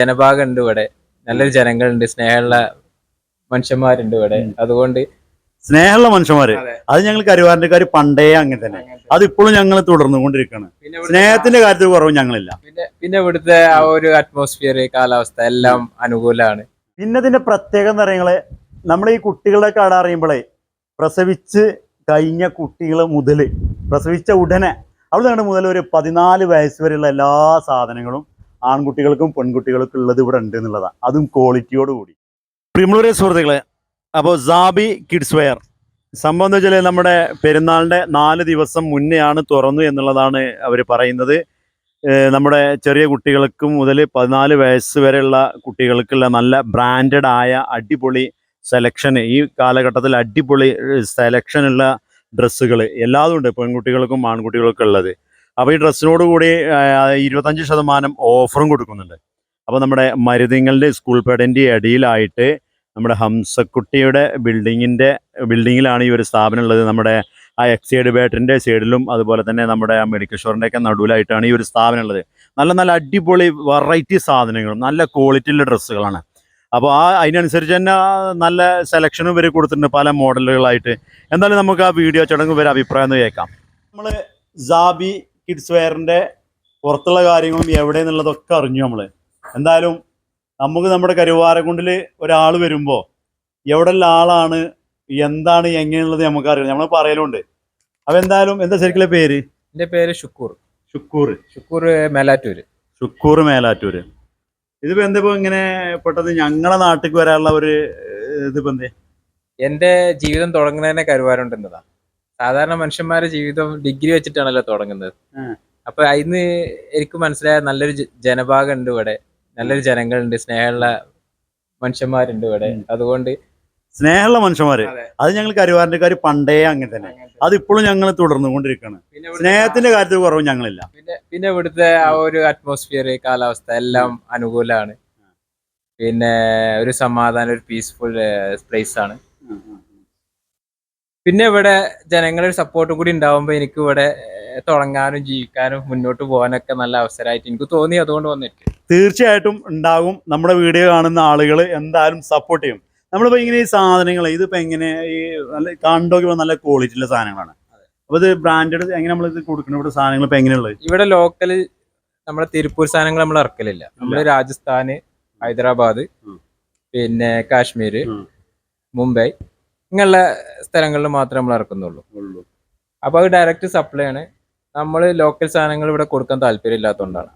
ജനഭാഗം ഉണ്ട് ഇവിടെ. നല്ലൊരു ജനങ്ങളുണ്ട്. സ്നേഹമുള്ള മനുഷ്യന്മാരുണ്ട് ഇവിടെ. അതുകൊണ്ട് സ്നേഹമുള്ള മനുഷ്യന്മാര്. അതെ. ഞങ്ങൾ കരുവാരന്റെക്കാർ പണ്ടേ അങ്ങനെ തന്നെ. അത് ഇപ്പോഴും ഞങ്ങൾ തുടർന്നുകൊണ്ടിരിക്കുകയാണ് സ്നേഹത്തിന്റെ കാര്യത്തിൽ കുറവ് ഞങ്ങളില്ല. പിന്നെ പിന്നെ ഇവിടുത്തെ ആ ഒരു അറ്റ്മോസ്ഫിയർ കാലാവസ്ഥ എല്ലാം അനുകൂലമാണ്. പിന്നെ ഇതിന്റെ പ്രത്യേകം എന്ന് നമ്മൾ ഈ കുട്ടികളുടെ കട അറിയുമ്പോഴേ പ്രസവിച്ച് കഴിഞ്ഞ കുട്ടികൾ മുതൽ പ്രസവിച്ച ഉടനെ അവിടെ നിന്ന് മുതൽ ഒരു പതിനാല് വയസ്സ് വരെയുള്ള എല്ലാ സാധനങ്ങളും ആൺകുട്ടികൾക്കും പെൺകുട്ടികൾക്കും ഉള്ളത് ഇവിടെ ഉണ്ട് എന്നുള്ളതാണ്. അതും ക്വാളിറ്റിയോട് കൂടി. പ്രിമുളരെ സുഹൃത്തുക്കളെ അപ്പോൾ സാബി കിഡ്സ് വെയർ സംഭവം എന്താ വെച്ചാൽ നമ്മുടെ പെരുന്നാളിന്റെ നാല് ദിവസം മുന്നെയാണ് തുറന്നു എന്നുള്ളതാണ് അവർ പറയുന്നത്. നമ്മുടെ ചെറിയ കുട്ടികൾക്കും മുതൽ പതിനാല് വയസ്സ് വരെയുള്ള കുട്ടികൾക്കുള്ള നല്ല ബ്രാൻഡഡ് ആയ അടിപൊളി സെലക്ഷൻ ഈ കാലഘട്ടത്തിൽ അടിപൊളി സെലക്ഷനുള്ള ഡ്രസ്സുകൾ എല്ലാതും ഉണ്ട് പെൺകുട്ടികൾക്കും ആൺകുട്ടികൾക്കും ഉള്ളത്. അപ്പോൾ ഈ ഡ്രസ്സിനോട് കൂടി ഇരുപത്തഞ്ച് ശതമാനം ഓഫറും കൊടുക്കുന്നുണ്ട്. അപ്പോൾ നമ്മുടെ മരുതിങ്ങളുടെ സ്കൂൾ പേടന്റെ അടിയിലായിട്ട് നമ്മുടെ ഹംസക്കുട്ടിയുടെ ബിൽഡിങ്ങിന്റെ ബിൽഡിങ്ങിലാണ് ഈ ഒരു സ്ഥാപനം ഉള്ളത്. നമ്മുടെ ആ എക്സൈഡ് ബാറ്ററിന്റെ സൈഡിലും അതുപോലെ തന്നെ നമ്മുടെ ആ മെഡിക്കൽ സ്റ്റോറിന്റെ നടുവിലായിട്ടാണ് ഈ ഒരു സ്ഥാപനം ഉള്ളത്. നല്ല നല്ല അടിപൊളി വെറൈറ്റി സാധനങ്ങളും നല്ല ക്വാളിറ്റിയുള്ള ഡ്രസ്സുകളാണ്. അപ്പോൾ ആ അതിനനുസരിച്ച് തന്നെ നല്ല സെലക്ഷനും ഇവർ കൊടുത്തിട്ടുണ്ട് പല മോഡലുകളായിട്ട്. എന്തായാലും നമുക്ക് ആ വീഡിയോ ചടങ്ങ് വരെ അഭിപ്രായം കേൾക്കാം. നമ്മൾ സാബി കിഡ്സ് വെയറിന്റെ പുറത്തുള്ള കാര്യങ്ങളും എവിടെ എന്നുള്ളതൊക്കെ അറിഞ്ഞു നമ്മൾ എന്തായാലും നമുക്ക് നമ്മുടെ കരുവാരക്കുണ്ടിൽ ഒരാൾ വരുമ്പോൾ എവിടെയുള്ള ആളാണ് എന്താണ് എങ്ങനെയുള്ളത് നമുക്കറിയാം. നമ്മൾ പറയലുണ്ട്. അപ്പൊ എന്തായാലും എന്താ ശരിക്കുള്ള പേര്? എന്റെ പേര് ഷുക്കൂർ. ഷുക്കൂർ. ഷുക്കൂർ മേലാറ്റൂര്. ഷുക്കൂർ മേലാറ്റൂര്. ഇതിപ്പോ എന്തിപ്പോ ഇങ്ങനെ പെട്ടെന്ന് ഞങ്ങളെ നാട്ടിലേക്ക് വരാനുള്ള ഒരു ഇതിപ്പോ എന്തേ? എന്റെ ജീവിതം തുടങ്ങുന്നതന്നെ കരുവാരുണ്ടെന്നതാ സാധാരണ മനുഷ്യന്മാരുടെ ജീവിതം ഡിഗ്രി വെച്ചിട്ടാണല്ലോ തുടങ്ങുന്നത്. അപ്പൊ അതിന്ന് എനിക്ക് മനസ്സിലായ നല്ലൊരു ജനഭാഗം ഉണ്ട് ഇവിടെ. നല്ലൊരു ജനങ്ങളുണ്ട് സ്നേഹമുള്ള മനുഷ്യന്മാരുണ്ട് ഇവിടെ. അതുകൊണ്ട് സ്നേഹമുള്ള മനുഷ്യന്മാര്. അതെ. ഞങ്ങൾ കരുവാരന്റെക്കാർ പണ്ടേ അങ്ങനെ തന്നെ. അത് ഇപ്പോഴും ഞങ്ങൾ തുടർന്നുകൊണ്ടിരിക്കുകയാണ് സ്നേഹത്തിന്റെ കാര്യത്തിൽ കുറവ് ഞങ്ങളില്ല. പിന്നെ പിന്നെ ഇവിടുത്തെ ആ ഒരു അറ്റ്മോസ്ഫിയർ കാലാവസ്ഥ എല്ലാം അനുകൂലമാണ് പിന്നെ ഒരു സമാധാനം ഒരു പീസ്ഫുൾ പ്ലേസ് ആണ്. പിന്നെ ഇവിടെ ജനങ്ങളുടെ സപ്പോർട്ടും കൂടി ഉണ്ടാവുമ്പോൾ എനിക്ക് ഇവിടെ തുടങ്ങാനും ജീവിക്കാനും മുന്നോട്ട് പോകാനൊക്കെ നല്ല അവസരമായിട്ട് എനിക്ക് തോന്നി അതുകൊണ്ട് വന്നിട്ട്. തീർച്ചയായിട്ടും ഉണ്ടാകും നമ്മുടെ വീഡിയോ കാണുന്ന ആളുകൾ എന്തായാലും സപ്പോർട്ട് ചെയ്യും. നമ്മളിപ്പോ ഇങ്ങനെ ഈ സാധനങ്ങൾ ഇതിപ്പോ എങ്ങനെ ഈ നല്ല കണ്ടോക്കി നല്ല ക്വാളിറ്റിയുള്ള സാധനങ്ങളാണ്. അപ്പോൾ ഇത് ബ്രാൻഡഡ് എങ്ങനെ നമ്മൾ ഇത് കൊടുക്കണം ഇവിടെ സാധനങ്ങൾ ഇപ്പൊ എങ്ങനെയുള്ളത് ഇവിടെ ലോക്കൽ നമ്മുടെ തിരുപ്പൂർ സാധനങ്ങൾ നമ്മൾ ഇറക്കലില്ല. നമ്മൾ രാജസ്ഥാന് ഹൈദരാബാദ് പിന്നെ കാശ്മീർ മുംബൈ ഇങ്ങനെയുള്ള സ്ഥലങ്ങളിൽ മാത്രമേ നമ്മൾ ഇറക്കുന്നുള്ളൂ. അപ്പൊ അത് ഡയറക്റ്റ് സപ്ലൈ ആണ്. നമ്മൾ ലോക്കൽ സാധനങ്ങൾ ഇവിടെ കൊടുക്കാൻ താല്പര്യം ഇല്ലാത്തതുകൊണ്ടാണ്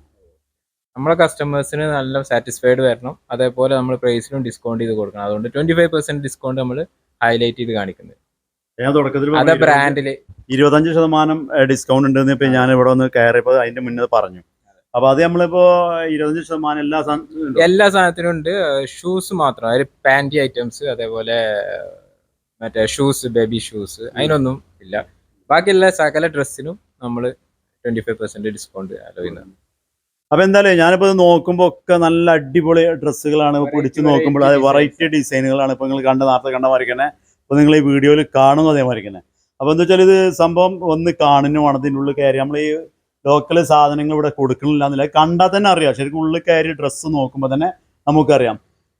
നമ്മളെ കസ്റ്റമേഴ്സിന് നല്ല സാറ്റിസ്ഫൈഡ് വരണം. അതേപോലെ നമ്മൾ പ്രൈസിലും ഡിസ്കൗണ്ട് ചെയ്ത് കൊടുക്കണം. അതുകൊണ്ട് ട്വന്റി ഫൈവ് പെർസെന്റ് ഡിസ്കൗണ്ട് നമ്മൾ ഹൈലൈറ്റ് ചെയ്ത് കാണിക്കുന്നത്. ഞാൻ തുടക്കത്തിൽ അതെ ബ്രാൻഡിൽ ബ്രാൻഡിൽ ഇരുപത്തഞ്ച് ശതമാനം ഡിസ്കൗണ്ട് ഉണ്ടെന്ന് ഇപ്പൊ ഞാൻ ഇവിടെ വന്ന് കയറിയപ്പോൾ അതിന്റെ മുന്നേ പറഞ്ഞു. അപ്പൊ അത് നമ്മളിപ്പോ ഇരുപത്തഞ്ച് ശതമാനം എല്ലാ സാധനത്തിനും ഉണ്ടോ? എല്ലാ സാധനത്തിനും ഉണ്ട്. ഷൂസ് മാത്രം. അതായത് പാന്റി ഐറ്റംസ് അതേപോലെ മറ്റേ ഷൂസ് ബേബി ഷൂസ് അതിനൊന്നും ഇല്ല. ബാക്കിയുള്ള എല്ലാ സകല ഡ്രസ്സിനും നമ്മൾ ട്വന്റി ഫൈവ് പെർസെന്റ് ഡിസ്കൗണ്ട് ആലോചിക്കുന്നത് അപ്പൊ എന്തായാലും ഞാനിപ്പോ ഇത് നോക്കുമ്പോ ഒക്കെ നല്ല അടിപൊളി ഡ്രസ്സുകളാണ് പിടിച്ചു നോക്കുമ്പോൾ. അതായത് വെറൈറ്റി ഡിസൈനുകളാണ് ഇപ്പൊ നിങ്ങൾ കണ്ട നേരത്തെ കണ്ട വരയ്ക്കണേ അപ്പൊ നിങ്ങൾ ഈ വീഡിയോയിൽ കാണുന്നു അതേ വരയ്ക്കണേ അപ്പൊ എന്താ വെച്ചാൽ ഇത് സംഭവം ഒന്ന് കാണുന്നുമാണ് ഇതിന്റെ ഉള്ളിൽ കയറി നമ്മൾ ഈ ലോക്കൽ സാധനങ്ങൾ ഇവിടെ കൊടുക്കണില്ല എന്നില്ല. കണ്ടാൽ തന്നെ അറിയാം. ശരിക്കും ഉള്ളിൽ കയറി ഡ്രസ്സ് നോക്കുമ്പോൾ തന്നെ നമുക്കറിയാം.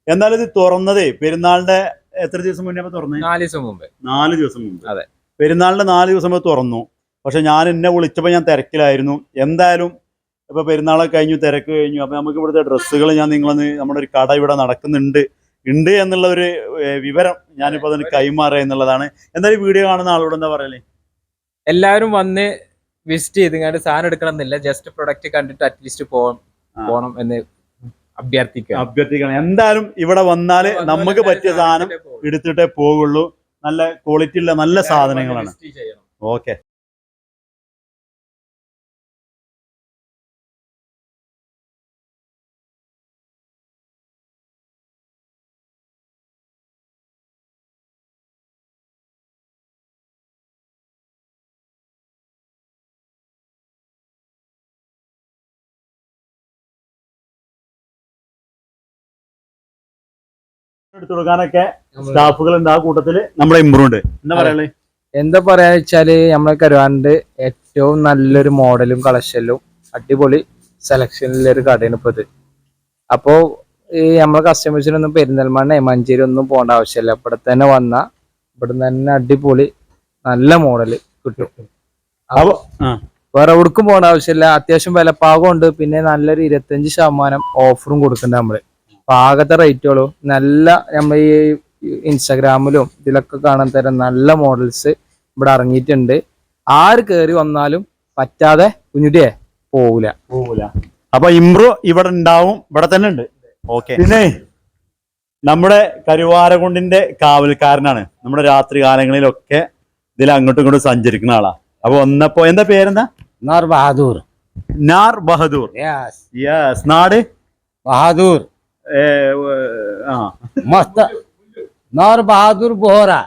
എന്നാലും ഇത് തുറന്നതേ പെരുന്നാളിന്റെ എത്ര ദിവസം മുന്നേ തുറന്നു? നാല് ദിവസം മുമ്പ്. നാല് ദിവസം മുമ്പ്. അതെ. പെരുന്നാളിന്റെ നാല് ദിവസം മുമ്പ് തുറന്നു. പക്ഷെ ഞാൻ എന്നെ വിളിച്ചപ്പോൾ ഞാൻ തിരക്കിലായിരുന്നു. എന്തായാലും ഇപ്പൊ പെരുന്നാളൊക്കെ കഴിഞ്ഞു തിരക്ക് കഴിഞ്ഞു. അപ്പൊ നമുക്ക് ഇവിടുത്തെ ഡ്രസ്സുകൾ ഞാൻ നിങ്ങളൊന്ന് നമ്മുടെ ഒരു കട ഇവിടെ നടക്കുന്നുണ്ട്. ഉണ്ട് എന്നുള്ള ഒരു വിവരം ഞാനിപ്പോ അതിന് കൈമാറുക എന്നുള്ളതാണ്. എന്തായാലും വീഡിയോ കാണുന്ന ആളോട് എന്താ പറയലേ? എല്ലാവരും വന്ന് വിസിറ്റ് ചെയ്ത് സാധനം എടുക്കണം എന്നില്ല. ജസ്റ്റ് പ്രൊഡക്റ്റ് കണ്ടിട്ട് അറ്റ്ലീസ്റ്റ്. പോകണം എന്ന് അഭ്യർത്ഥിക്കുക അഭ്യർത്ഥിക്കണം എന്തായാലും ഇവിടെ വന്നാൽ നമുക്ക് പറ്റിയ സാധനം എടുത്തിട്ടേ പോകുള്ളൂ നല്ല ക്വാളിറ്റി ഉള്ള നല്ല സാധനങ്ങളാണ്. ഓക്കെ എടുത്തു കൊടുക്കാനൊക്കെ സ്റ്റാഫുകൾ ഉണ്ട് ആ കൂട്ടത്തിൽ. നമ്മളെ ഇമ്പ്രൂവ് ഉണ്ട് എന്താ പറയാ എന്താ പറയാ വെച്ചാൽ നമ്മളെ കരുവാണ്ട് ഏറ്റവും നല്ലൊരു മോഡലും കളക്ഷനിലും അടിപൊളി സെലക്ഷനിലെ ഒരു കടയാണ് ഇപ്പൊ ഇത്. അപ്പോ ഈ നമ്മളെ കസ്റ്റമേഴ്സിനൊന്നും പെരിന്തൽമണ്ണ മഞ്ചേരി ഒന്നും പോകേണ്ട ആവശ്യമില്ല. ഇവിടെ തന്നെ വന്ന ഇവിടെ തന്നെ അടിപൊളി നല്ല മോഡൽ കിട്ടും. അപ്പൊ വേറെ എവിടേക്കും പോകേണ്ട ആവശ്യമില്ല. അത്യാവശ്യം വിലപ്പാകമുണ്ട് പിന്നെ നല്ലൊരു ഇരുപത്തഞ്ച് ശതമാനം ഓഫറും കൊടുക്കുന്നുണ്ട് നമ്മൾ. പാകത്തെ റേറ്റുകളും നല്ല നമ്മൾ ഈ ഇൻസ്റ്റാഗ്രാമിലും ഇതിലൊക്കെ കാണാൻ തരം നല്ല മോഡൽസ് ഇവിടെ ഇറങ്ങിയിട്ടുണ്ട്. ആര് കയറി വന്നാലും പറ്റാതെ കുഞ്ഞുട്ടിയെ പോവില്ല പോവില്ല അപ്പൊ ഇമ്പ്രൂ ഇവിടെ ഉണ്ടാവും ഇവിടെ തന്നെ ഉണ്ട്. ഓക്കെ പിന്നെ നമ്മുടെ കരുവാരകുണ്ടിന്റെ കാവൽക്കാരനാണ്. നമ്മുടെ രാത്രി കാലങ്ങളിലൊക്കെ ഇതിൽ അങ്ങോട്ടും ഇങ്ങോട്ടും സഞ്ചരിക്കുന്ന ആളാ. അപ്പൊ ഒന്നപ്പോ എന്താ പേരെന്താ? ബഹദൂർ. നാർ ബഹദൂർ. യെസ് നാട്? ബഹദൂർ. मस्त नर बहादुर बोहरा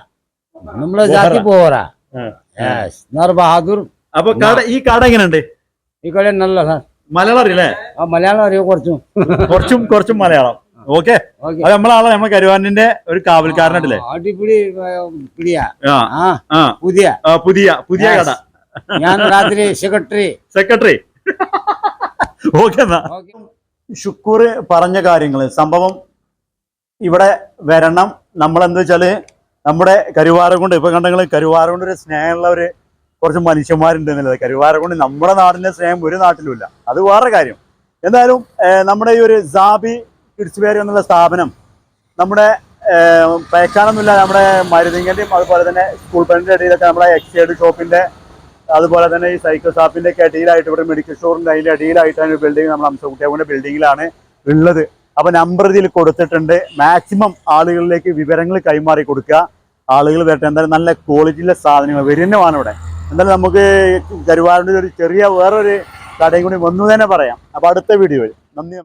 നമ്മളെ ജാതി ബോഹര ആ. യെസ് നർ ബഹാദൂർ അപ്പൊ കട ഈ കട എങ്ങനെയുണ്ട് ഈ കളി നല്ല സാർ മലയാളം അറിയില്ലേ ആ മലയാളം അറിയോ കുറച്ചും കുറച്ചും കുറച്ചും മലയാളം ഓക്കെ ഓക്കെ അത് നമ്മളാളെ നമ്മളെ കരുവാരന്റെ ഒരു കാവൽക്കാരനായിട്ടില്ലേ അടിപൊളി പിടിയ ആ ആ ആ പുതിയ ആ, പുതിയ പുതിയ Yes. കട ഞാൻ രാത്രി സെക്രട്ടറി സെക്രട്ടറി ഓക്കെ എന്നാ ഷുക്കൂർ പറഞ്ഞ കാര്യങ്ങൾ സംഭവം ഇവിടെ വരണം. നമ്മൾ എന്താ വെച്ചാൽ നമ്മുടെ കരുവാരകൊണ്ട് ഇപ്പൊ കണ്ടെങ്കിൽ കരുവാരകൊണ്ട് ഒരു സ്നേഹമുള്ള ഒരു കുറച്ച് മനുഷ്യന്മാരുണ്ട് എന്നുള്ളത്. കരുവാരകൊണ്ട് നമ്മുടെ നാടിന്റെ സ്നേഹം ഒരു നാട്ടിലുമില്ല. അത് വേറെ കാര്യം. എന്തായാലും നമ്മുടെ ഈ ഒരു സാബി കിഡ്സ് വെയർ എന്നുള്ള സ്ഥാപനം നമ്മുടെ പേക്കാനൊന്നുമില്ല. നമ്മുടെ മരുതിങ്ങന്റെയും അതുപോലെ തന്നെ സ്കൂൾ പെണ്ണിന്റെ ഇടയിലൊക്കെ നമ്മുടെ എക്സൈഡ് ഷോപ്പിന്റെ അതുപോലെ തന്നെ ഈ സൈക്കിൾ ഷാപ്പിന്റെ ഒക്കെ അടിയിലായിട്ട് ഇവിടെ മെഡിക്കൽ സ്റ്റോറിന്റെ അതിന്റെ അടിയിലായിട്ടാണ് ബിൽഡിംഗ് നമ്മൾ അംശകുട്ടിയാവിന്റെ ബിൽഡിംഗിലാണ് ഉള്ളത്. അപ്പൊ നമ്പർ ഇതിൽ കൊടുത്തിട്ടുണ്ട്. മാക്സിമം ആളുകളിലേക്ക് വിവരങ്ങൾ കൈമാറി കൊടുക്കുക. ആളുകൾ വരട്ടെ. എന്തായാലും നല്ല ക്വാളിറ്റിയിലെ സാധനങ്ങൾ വരുന്നതാണ് ഇവിടെ. എന്തായാലും നമുക്ക് കരുവാറിന്റെ ഒരു ചെറിയ വേറൊരു കടയും കൂടി വന്നു തന്നെ പറയാം. അപ്പൊ അടുത്ത വീഡിയോയിൽ നന്ദി.